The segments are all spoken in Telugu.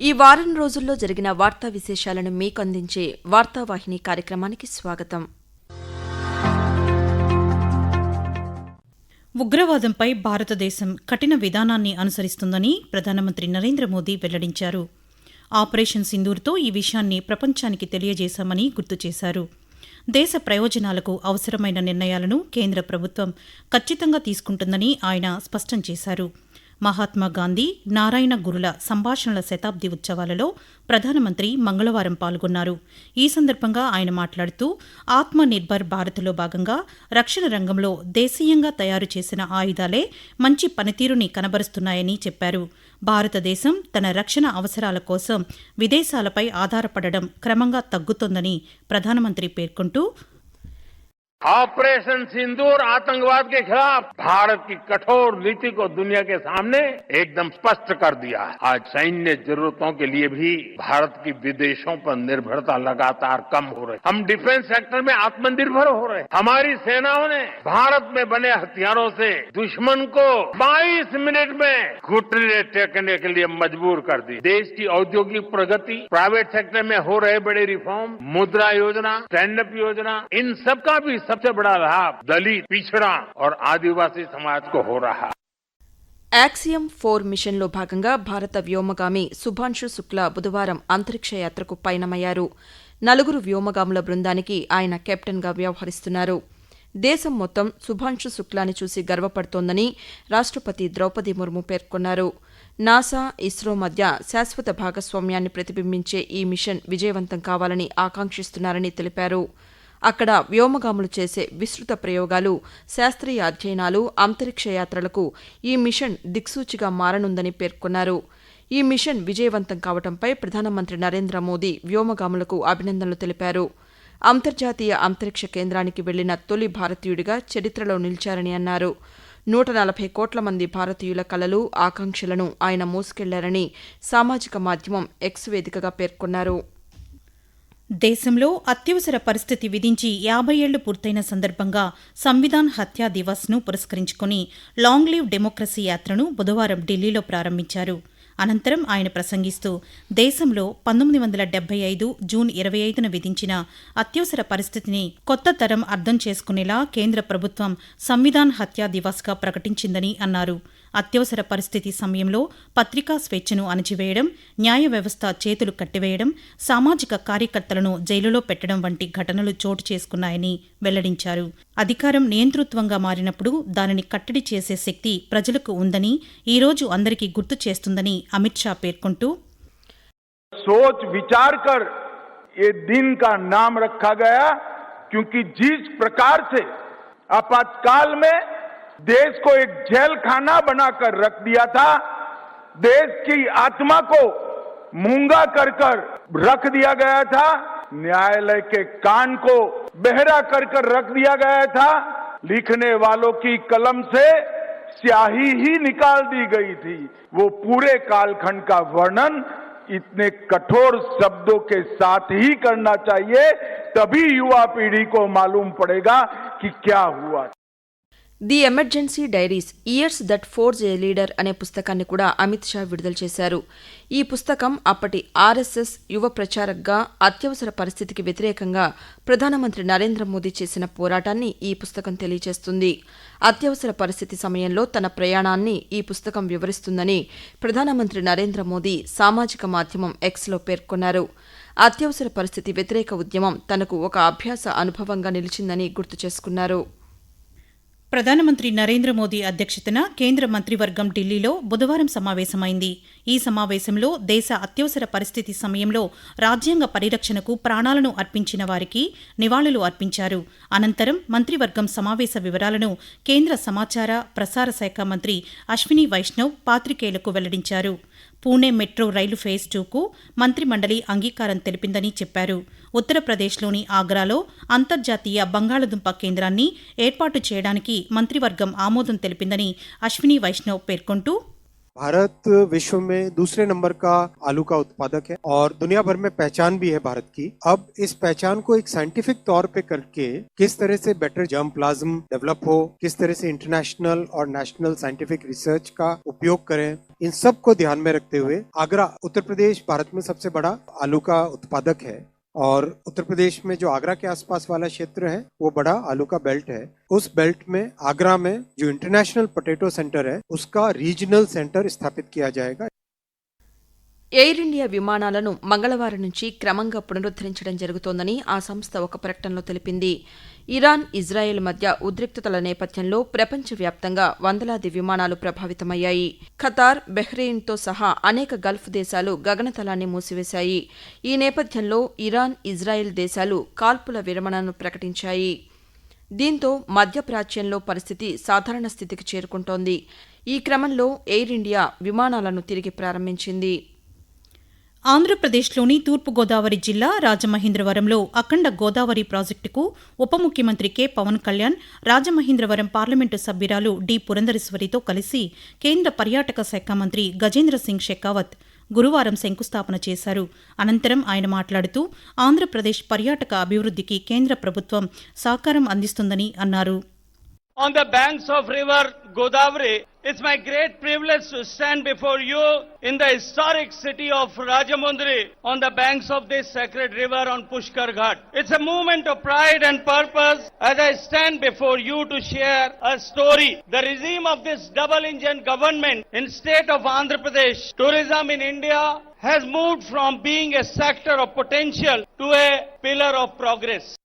ఈ వారం రోజుల్లో జరిగిన వార్తా విశేషాలను మీకు అందించే వార్తావాహిని కార్యక్రమానికి స్వాగతం. ఉగ్రవాదంపై భారతదేశం కఠిన విధానాన్ని అనుసరిస్తుందని ప్రధానమంత్రి నరేంద్ర మోదీ వెల్లడించారు. ఆపరేషన్ సింధూర్తో ఈ విషయాన్ని ప్రపంచానికి తెలియజేశామని గుర్తు చేశారు. దేశ ప్రయోజనాలకు అవసరమైన నిర్ణయాలను కేంద్ర ప్రభుత్వం ఖచ్చితంగా తీసుకుంటుందని ఆయన స్పష్టం చేశారు. మహాత్మా గాంధీ నారాయణ గురుల సంభాషణల శతాబ్ది ఉత్సవాలలో ప్రధానమంత్రి మంగళవారం పాల్గొన్నారు. ఈ సందర్భంగా ఆయన మాట్లాడుతూ ఆత్మ నిర్భర్ భారత్లో భాగంగా రక్షణ రంగంలో దేశీయంగా తయారు చేసిన ఆయుధాలే మంచి పనితీరుని కనబరుస్తున్నాయని చెప్పారు. భారతదేశం తన రక్షణ అవసరాల కోసం విదేశాలపై ఆధారపడడం క్రమంగా తగ్గుతోందని ప్రధానమంత్రి పేర్కొంటూ ऑपरेशन सिंदूर आतंकवाद के खिलाफ भारत की कठोर नीति को दुनिया के सामने एकदम स्पष्ट कर दिया है। आज सैन्य जरूरतों के लिए भी भारत की विदेशों पर निर्भरता लगातार कम हो रही हम डिफेंस सेक्टर में आत्मनिर्भर हो रहे हैं। हमारी सेनाओं ने भारत में बने हथियारों से दुश्मन को 22 मिनट में घुटने टेकने के लिए मजबूर कर दी। देश की औद्योगिक प्रगति, प्राइवेट सेक्टर में हो रहे बड़े रिफॉर्म, मुद्रा योजना, स्टैंड अप योजना, इन सबका भी सबसे बड़ा लाभ दलित पिछड़ा और आदिवासी समाज को हो रहा है యాక్సియం ఫోర్ మిషన్లో భాగంగా భారత వ్యోమగామి సుభాన్షు శుక్లా బుధవారం అంతరిక్ష యాత్రకు పయనమయ్యారు నలుగురు వ్యోమగాముల బృందానికి ఆయన కెప్టెన్గా వ్యవహరిస్తున్నారు దేశం మొత్తం సుభాన్షు శుక్లాని చూసి గర్వపడుతోందని రాష్టపతి ద్రౌపది ముర్ము పేర్కొన్నారు నాసా ఇస్రో మధ్య శాశ్వత భాగస్వామ్యాన్ని ప్రతిబింబించే ఈ మిషన్ విజయవంతం కావాలని ఆకాంక్షిస్తున్నారని తెలిపారు అక్కడ వ్యోమగాములు చేసే విస్తృత ప్రయోగాలు శాస్త్రీయ అధ్యయనాలు అంతరిక్ష యాత్రలకు ఈ మిషన్ దిక్సూచిగా మారనుందని పేర్కొన్నారు. ఈ మిషన్ విజయవంతం కావడంపై ప్రధానమంత్రి నరేంద్ర మోదీ వ్యోమగాములకు అభినందనలు తెలిపారు. అంతర్జాతీయ అంతరిక్ష కేంద్రానికి వెళ్ళిన తొలి భారతీయుడిగా చరిత్రలో నిలిచారని అన్నారు. నూట నలభై కోట్ల మంది భారతీయుల కలలు ఆకాంక్షలను ఆయన మోసుకెళ్ళారని సామాజిక మాధ్యమం ఎక్స్ వేదికగా పేర్కొన్నారు. దేశంలో అత్యవసర పరిస్థితి విధించి యాభై ఏళ్ళు పూర్తయిన సందర్భంగా సంవిధాన్ హత్యా దివస్ను పురస్కరించుకుని లాంగ్ లీవ్ డెమోక్రసీ యాత్రను బుధవారం ఢిల్లీలో ప్రారంభించారు. అనంతరం ఆయన ప్రసంగిస్తూ దేశంలో పంతొమ్మిది వందల డెబ్బై ఐదు జూన్ ఇరవై ఐదున విధించిన అత్యవసర పరిస్థితిని కొత్త తరం అర్థం చేసుకునేలా కేంద్ర ప్రభుత్వం సంవిధాన్ హత్యా దివస్గా ప్రకటించిందని అన్నారు. అత్యవసర పరిస్థితి సమయంలో పత్రికా స్వేచ్ఛను అణచివేయడం న్యాయ వ్యవస్థ చేతులు కట్టివేయడం సామాజిక కార్యకర్తలను జైలులో పెట్టడం వంటి ఘటనలు చోటు చేసుకున్నాయని వెల్లడించారు అధికారం నియంతృత్వంగా మారినప్పుడు దానిని కట్టడి చేసే శక్తి ప్రజలకు ఉందని ఈరోజు అందరికీ గుర్తు చేస్తుందని అమిత్ షా పేర్కొంటూ सोच विचार कर ये दिन का नाम रखा गया क्योंकि जिस प्रकार से आपातकाल में देश को एक जेल खाना बनाकर रख दिया था। देश की आत्मा को मूँगा कर कर रख दिया गया था। न्यायालय के कान को बहरा कर कर रख दिया गया था। लिखने वालों की कलम से स्याही ही निकाल दी गई थी। वो पूरे कालखंड का वर्णन इतने कठोर शब्दों के साथ ही करना चाहिए, तभी युवा पीढ़ी को मालूम पड़ेगा कि क्या हुआ। The emergency diaries years that forge a leader అనే పుస్తకాన్ని కూడా అమిత్ షా విడుదల చేశారు. ఈ పుస్తకం అప్పటి ఆర్ఎస్ఎస్ యువ ప్రచారక్గా అత్యవసర పరిస్థితికి వ్యతిరేకంగా ప్రధానమంత్రి నరేంద్ర మోదీ చేసిన పోరాటాన్ని ఈ పుస్తకం తెలియజేస్తుంది. అత్యవసర పరిస్థితి సమయంలో తన ప్రయాణాన్ని ఈ పుస్తకం వివరిస్తుందని ప్రధానమంత్రి నరేంద్ర మోదీ సామాజిక మాధ్యమం ఎక్స్లో పేర్కొన్నారు. అత్యవసర పరిస్థితి వ్యతిరేక ఉద్యమం తనకు ఒక అభ్యాస అనుభవంగా నిలిచిందని గుర్తు చేసుకున్నారు. ప్రధానమంత్రి నరేంద్ర మోదీ అధ్యక్షతన కేంద్ర మంత్రివర్గం ఢిల్లీలో బుధవారం సమావేశమైంది. ఈ సమావేశంలో దేశ అత్యవసర పరిస్థితి సమయంలో రాజ్యాంగ పరిరక్షణకు ప్రాణాలను అర్పించిన వారికి నివాళులు అర్పించారు. అనంతరం మంత్రివర్గం సమావేశ వివరాలను కేంద్ర సమాచార ప్రసార శాఖ మంత్రి అశ్విని వైష్ణవ్ పాత్రికేయులకు వెల్లడించారు. పూణే మెట్రో రైలు ఫేజ్ టూకు మంత్రిమండలి అంగీకారం తెలిపిందని చెప్పారు. ఉత్తరప్రదేశ్లోని ఆగ్రాలో అంతర్జాతీయ బంగాళదుంప కేంద్రాన్ని ఏర్పాటు చేయడానికి మంత్రివర్గం ఆమోదం తెలిపిందని అశ్విని వైష్ణవ్ పేర్కొంటూ भारत विश्व में दूसरे नंबर का आलू का उत्पादक है और दुनिया भर में पहचान भी है भारत की अब इस पहचान को एक साइंटिफिक तौर पे करके किस तरह से बेटर जर्म प्लाज्म डेवलप हो किस तरह से इंटरनेशनल और नेशनल साइंटिफिक रिसर्च का उपयोग करें इन सब को ध्यान में रखते हुए आगरा उत्तर प्रदेश भारत में सबसे बड़ा आलू का उत्पादक है और उत्तर प्रदेश में जो आगरा के आसपास वाला क्षेत्र है वो बड़ा आलू का बेल्ट है उस बेल्ट में आगरा में जो इंटरनेशनल पोटैटो सेंटर है उसका रीजनल सेंटर स्थापित किया जाएगा ఎయిర్ ఇండియా విమానాలను మంగళవారం నుంచి క్రమంగా పునరుద్దరించడం జరుగుతోందని ఆ సంస్థ ఒక ప్రకటనలో తెలిపింది ఇరాన్ ఇజ్రాయెల్ మధ్య ఉద్రిక్తతల నేపథ్యంలో ప్రపంచవ్యాప్తంగా వందలాది విమానాలు ప్రభావితమయ్యాయి. ఖతార్ బెహ్రెయిన్తో సహా అనేక గల్ఫ్ దేశాలు గగనతలాన్ని మూసివేశాయి. ఈ నేపథ్యంలో ఇరాన్ ఇజ్రాయెల్ దేశాలు కాల్పుల విరమణను ప్రకటించాయి. దీంతో మధ్యప్రాచ్యంలో పరిస్థితి సాధారణ స్థితికి చేరుకుంటోంది. ఈ క్రమంలో ఎయిర్ ఇండియా విమానాలను తిరిగి ప్రారంభించింది. ఆంధ్రప్రదేశ్లోని తూర్పుగోదావరి జిల్లా రాజమహేంద్రవరంలో అఖండ గోదావరి ప్రాజెక్టుకు ఉప ముఖ్యమంత్రి కె. పవన్ కళ్యాణ్ రాజమహేంద్రవరం పార్లమెంటు సభ్యురాలు డి. పురంధరేశ్వరితో కలిసి కేంద్ర పర్యాటక శాఖ మంత్రి గజేంద్ర సింగ్ షెకావత్ గురువారం శంకుస్థాపన చేశారు. అనంతరం ఆయన మాట్లాడుతూ ఆంధ్రప్రదేశ్ పర్యాటక అభివృద్ధికి కేంద్ర ప్రభుత్వం సహకారం అందిస్తుందని అన్నారు. On the banks of river Godavari. It's my great privilege to stand before you in the historic city of Rajamundri on the banks of this sacred river on Pushkar Ghat. It's a moment of pride and purpose as I stand before you to share a story. The regime of this double engine government in state of Andhra Pradesh, tourism in India has moved from being a sector of potential to a pillar of progress.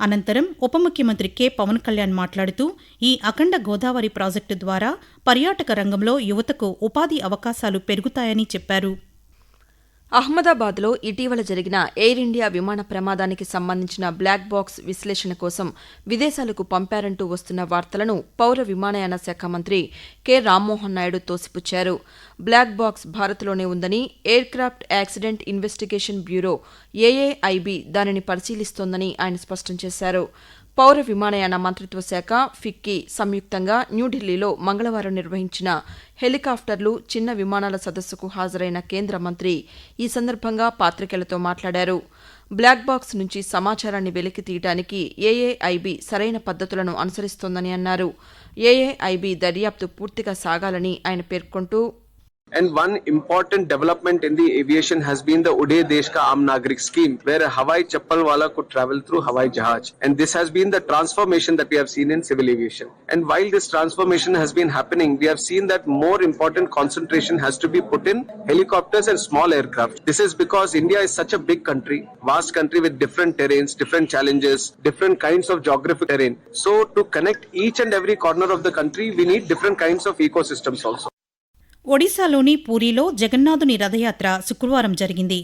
అనంతరం ఉప ముఖ్యమంత్రి కె. పవన్ కళ్యాణ్ మాట్లాడుతూ ఈ అఖండ గోదావరి ప్రాజెక్టు ద్వారా పర్యాటక రంగంలో యువతకు ఉపాధి అవకాశాలు పెరుగుతాయని చెప్పారు. అహ్మదాబాద్లో ఇటీవల జరిగిన ఎయిర్ ఇండియా విమాన ప్రమాదానికి సంబంధించిన బ్లాక్ బాక్స్ విశ్లేషణ కోసం విదేశాలకు పంపారంటూ వస్తున్న వార్తలను పౌర విమానయాన శాఖ మంత్రి కె. రామ్మోహన్ నాయుడు తోసిపుచ్చారు. బ్లాక్ బాక్స్ భారత్లోనే ఉందని aircraft accident investigation bureau AAIB దానిని పరిశీలిస్తోందని ఆయన స్పష్టం చేశారు. పౌర విమానయాన మంత్రిత్వ శాఖ ఫిక్కీ సంయుక్తంగా న్యూఢిల్లీలో మంగళవారం నిర్వహించిన హెలికాప్టర్లు చిన్న విమానాల సదస్సుకు హాజరైన కేంద్ర మంత్రి ఈ సందర్భంగా పాతికేయులతో మాట్లాడారు. బ్లాక్ బాక్స్ నుంచి సమాచారాన్ని వెలికి తీయడానికి ఏఏఐబి సరైన పద్ధతులను అనుసరిస్తోందని అన్నారు. ఏఏఐబి దర్యాప్తు పూర్తిగా సాగాలని ఆయన పేర్కొంటూ And one important development in the aviation has been the Uday Desh Ka scheme, where a Hawai Chappal Wala could travel through Hawai Jahaj. And this has been the transformation that we have seen in civil aviation. And while this transformation has been happening, we have seen that more important concentration has to be put in helicopters and small aircraft. This is because India is such a big country, vast country with different terrains, different challenges, different kinds of geographic terrain. So to connect each and every corner of the country, we need different kinds of ecosystems also. ఒడిశాలోని పూరిలో జగన్నాథుని రథయాత్ర శుక్రవారం జరిగింది.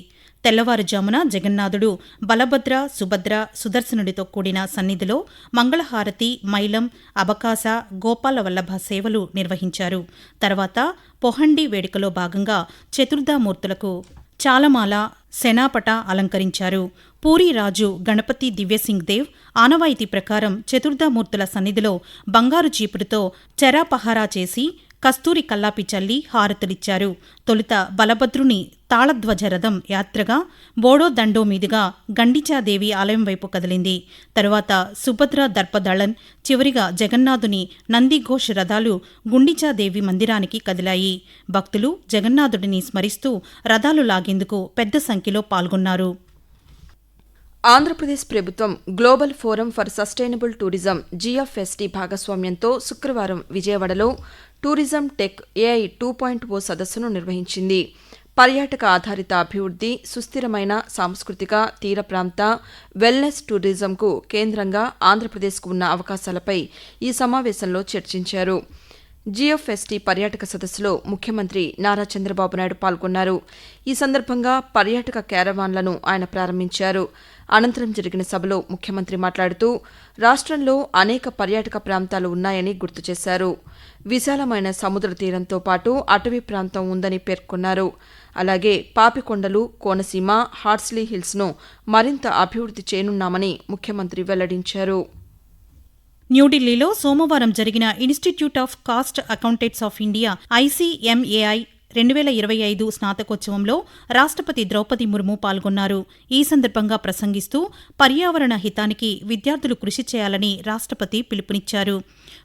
తెల్లవారుజామున జగన్నాథుడు బలభద్ర సుభద్ర సుదర్శనుడితో కూడిన సన్నిధిలో మంగళహారతి మైలం అబకాస గోపాల వల్లభ సేవలు నిర్వహించారు. తర్వాత పొహండి వేడుకలో భాగంగా చతుర్ధామూర్తులకు చాలమాల శనాపట అలంకరించారు. పూరి రాజు గణపతి దివ్యసింగ్ దేవ్ ఆనవాయితీ ప్రకారం చతుర్ధామూర్తుల సన్నిధిలో బంగారు చీపురుతో చెరాపహారా చేసి కస్తూరి కల్లాపి చల్లి హారతులిచ్చారు. తొలుత బలభద్రుని తాళధ్వజ రథం యాత్రగా బోడో దండో మీదుగా గండిచాదేవి ఆలయం వైపు కదిలింది. తరువాత సుభద్ర దర్పదళన్ చివరిగా జగన్నాథుని నందిఘోష్ రథాలు గుండిచాదేవి మందిరానికి కదిలాయి. భక్తులు జగన్నాథుడిని స్మరిస్తూ రథాలు లాగేందుకు పెద్ద సంఖ్యలో పాల్గొన్నారు. ఆంధ్రప్రదేశ్ ప్రభుత్వం global forum for sustainable tourism GFST భాగస్వామ్యంతో శుక్రవారం విజయవాడలో tourism tech AI two point O సదస్సును నిర్వహించింది. పర్యాటక ఆధారిత అభివృద్ధి సుస్థిరమైన సాంస్కృతిక తీర ప్రాంత వెల్నెస్ టూరిజంకు కేంద్రంగా ఆంధ్రప్రదేశ్కు ఉన్న అవకాశాలపై ఈ సమావేశంలో చర్చించారు. జిఎఫ్ఎస్టీ పర్యాటక సదస్సులో ముఖ్యమంత్రి నారా చంద్రబాబు నాయుడు పాల్గొన్నారు. ఈ సందర్భంగా పర్యాటక క్యారవాన్లను ఆయన ప్రారంభించారు. అనంతరం జరిగిన సభలో ముఖ్యమంత్రి మాట్లాడుతూ రాష్ట్రంలో అనేక పర్యాటక ప్రాంతాలు ఉన్నాయని గుర్తు చేశారు. విశాలమైన సముద్ర తీరంతో పాటు అటవీ ప్రాంతం ఉందని పేర్కొన్నారు. అలాగే పాపికొండలు కోనసీమ హార్స్లీ హిల్స్ను మరింత అభివృద్ధి చేయనున్నామని ముఖ్యమంత్రి వెల్లడించారు. న్యూఢిల్లీలో సోమవారం జరిగిన institute of cost accountants of India ICMAI రెండు వేల ఇరవై ఐదు స్నాతకోత్సవంలో రాష్ట్రపతి ద్రౌపది ముర్ము పాల్గొన్నారు. ఈ సందర్భంగా ప్రసంగిస్తూ పర్యావరణ హితానికి విద్యార్థులు కృషి చేయాలని రాష్ట్రపతి పిలుపునిచ్చారు.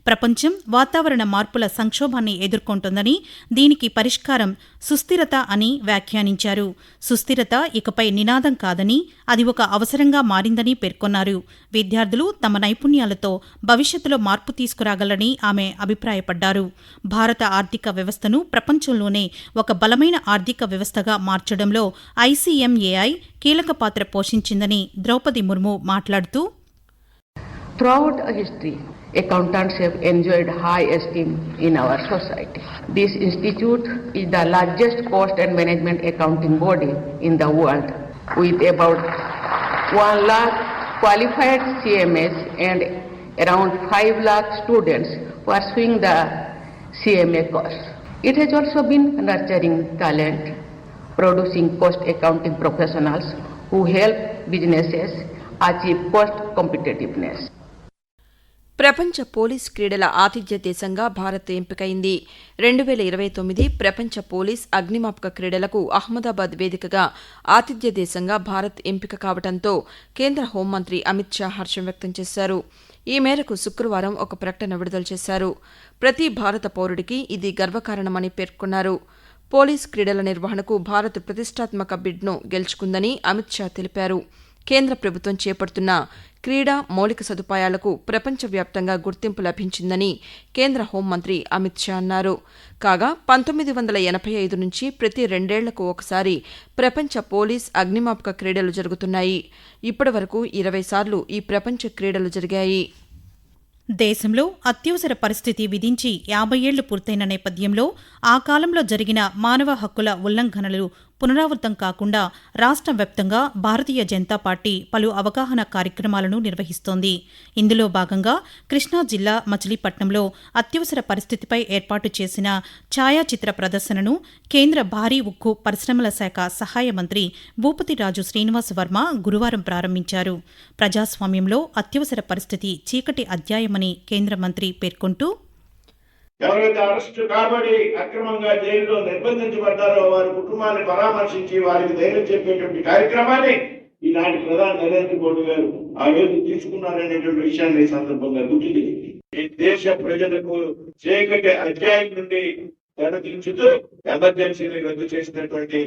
ప్రపంచం వాతావరణ మార్పుల సంక్షోభాన్ని ఎదుర్కొంటోందని దీనికి పరిష్కారం సుస్థిరత అని వ్యాఖ్యానించారు. సుస్థిరత ఇకపై నినాదం కాదని అది ఒక అవసరంగా మారిందని పేర్కొన్నారు. విద్యార్థులు తమ నైపుణ్యాలతో భవిష్యత్తులో మార్పు తీసుకురాగలని ఆమె అభిప్రాయపడ్డారు. భారత ఆర్థిక వ్యవస్థను ప్రపంచంలోనే ఒక బలమైన ఆర్థిక వ్యవస్థగా మార్చడంలో ఐసీఎంఏఐ కీలక పాత్ర పోషించిందని ద్రౌపది ముర్ము మాట్లాడుతూ Throughout history, accountants have enjoyed high esteem in our society. This institute is the largest cost and management accounting body in the world, with about 1 lakh qualified CMS and around 5 lakh students pursuing the CMA course. It has also been nurturing talent, producing cost accounting professionals who help businesses achieve cost competitiveness. ప్రపంచ పోలీస్ క్రీడల ఆతిథ్య దేశంగా భారత్ ఎంపికైంది రెండు వేల ఇరవై తొమ్మిది ప్రపంచ పోలీస్ అగ్నిమాపక క్రీడలకు అహ్మదాబాద్ వేదికగా ఆతిథ్య దేశంగా భారత్ ఎంపిక కావడంతో కేంద్ర హోంమంత్రి అమిత్ షా హర్షం వ్యక్తం చేశారు ఈ మేరకు శుక్రవారం ఒక ప్రకటన విడుదల చేశారు. ప్రతి భారత పౌరుడికి ఇది గర్వకారణమని పేర్కొన్నారు. పోలీస్ క్రీడల నిర్వహణకు భారత్ ప్రతిష్టాత్మక బిడ్ను గెలుచుకుందని అమిత్ షా తెలిపారు. కేంద్ర ప్రభుత్వం చేపడుతున్న క్రీడా మౌలిక సదుపాయాలకు ప్రపంచవ్యాప్తంగా గుర్తింపు లభించిందని కేంద్ర హోంమంత్రి అమిత్ షా అన్నారు. కాగా పంతొమ్మిది వందల ఎనభై ఐదు నుంచి ప్రతి రెండేళ్ళకు ఒకసారి ప్రపంచ పోలీస్ అగ్నిమాపక క్రీడలు జరుగుతున్నాయి. ఇప్పటి వరకు ఇరవై సార్లు ఈ ప్రపంచ క్రీడలు జరిగాయి. దేశంలో అత్యవసర పరిస్థితి విధించి యాభై ఏళ్ళు పూర్తయిన నేపథ్యంలో ఆ కాలంలో జరిగిన మానవ హక్కుల ఉల్లంఘనలు పునరావృతం కాకుండా రాష్ట్ర వ్యాప్తంగా భారతీయ జనతా పార్టీ పలు అవగాహన కార్యక్రమాలను నిర్వహిస్తోంది. ఇందులో భాగంగా కృష్ణా జిల్లా మచిలీపట్నంలో అత్యవసర పరిస్థితిపై ఏర్పాటు చేసిన ఛాయాచిత్ర ప్రదర్శనను కేంద్ర భారీ ఉక్కు పరిశ్రమల శాఖ సహాయ మంత్రి భూపతిరాజు శ్రీనివాస్ వర్మ గురువారం ప్రారంభించారు. ప్రజాస్వామ్యంలో అత్యవసర పరిస్థితి చీకటి అధ్యాయమని కేంద్ర మంత్రి పేర్కొంటూ ఎవరైతే అరెస్టు కాబడి అక్రమంగా జైల్లో నిర్బంధించబడ్డారో వారి కుటుంబాన్ని పరామర్శించి వారికి ధైర్యం చెప్పేటువంటి కార్యక్రమాన్ని ఈనాటి ప్రధాని నరేంద్ర మోడీ గారు ఆ రోజు తీసుకున్నారనేటువంటి విషయాన్ని ఈ సందర్భంగా గుర్తు ఈ దేశ ప్రజలకు చీకటి అధ్యాయం నుండి తెరదించుతూ ఎమర్జెన్సీని రద్దు చేసినటువంటి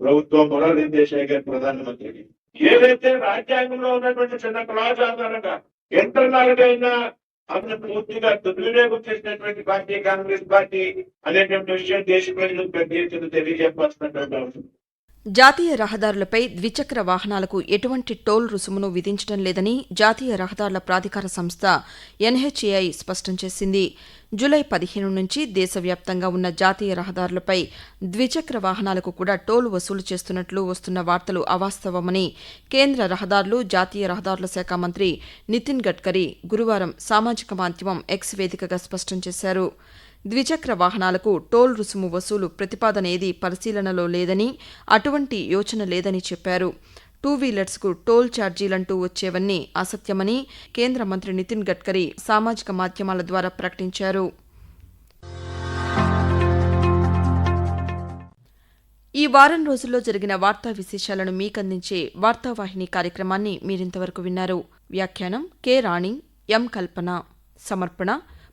ప్రభుత్వం మొరాలి దేశాయ్ గారి ప్రధానమంత్రి. ఏదైతే రాజ్యాంగంలో ఉన్నటువంటి చిన్న క్లాజ్ ఆధారంగా ఇంటర్నల్గా అయినా అతను పూర్తిగా దుర్వినియోగం చేసినటువంటి పార్టీ కాంగ్రెస్ పార్టీ అనేటువంటి విషయం దేశ ప్రజలకు పెద్ద ఎత్తున తెలియజెప్పాల్సినటువంటి అవసరం. జాతీయ రహదారులపై ద్విచక్ర వాహనాలకు ఎటువంటి టోల్ రుసుమును విధించడం లేదని జాతీయ రహదారుల ప్రాధికార సంస్థ ఎన్హెచ్ఏఐ స్పష్టం చేసింది. జూలై పదిహేను నుంచి దేశవ్యాప్తంగా ఉన్న జాతీయ రహదారులపై ద్విచక్ర వాహనాలకు కూడా టోల్ వసూలు చేస్తున్నట్లు వస్తున్న వార్తలు అవాస్తవమని కేంద్ర రహదారులు జాతీయ రహదారుల శాఖ మంత్రి నితిన్ గడ్కరీ గురువారం సామాజిక మాధ్యమం ఎక్స్ వేదికగా స్పష్టం చేశారు. ద్విచక్ర వాహనాలకు టోల్ రుసుము వసూలు ప్రతిపాదన ఏదీ పరిశీలనలో లేదని అటువంటి యోచన లేదని చెప్పారు. టూ వీలర్స్కు టోల్ ఛార్జీలంటూ వచ్చేవన్నీ అసత్యమని కేంద్ర మంత్రి నితిన్ గడ్కరీ సామాజిక మాధ్యమాల ద్వారా ప్రకటించారు. ఈ వారం రోజుల్లో జరిగిన వార్తా విశేషాలను మీకందించే వార్తావాహిని కార్యక్రమాన్ని మీరింతవరకు విన్నారు. వ్యాఖ్యానం కె రాణి ఎం కల్పన. సమర్పణ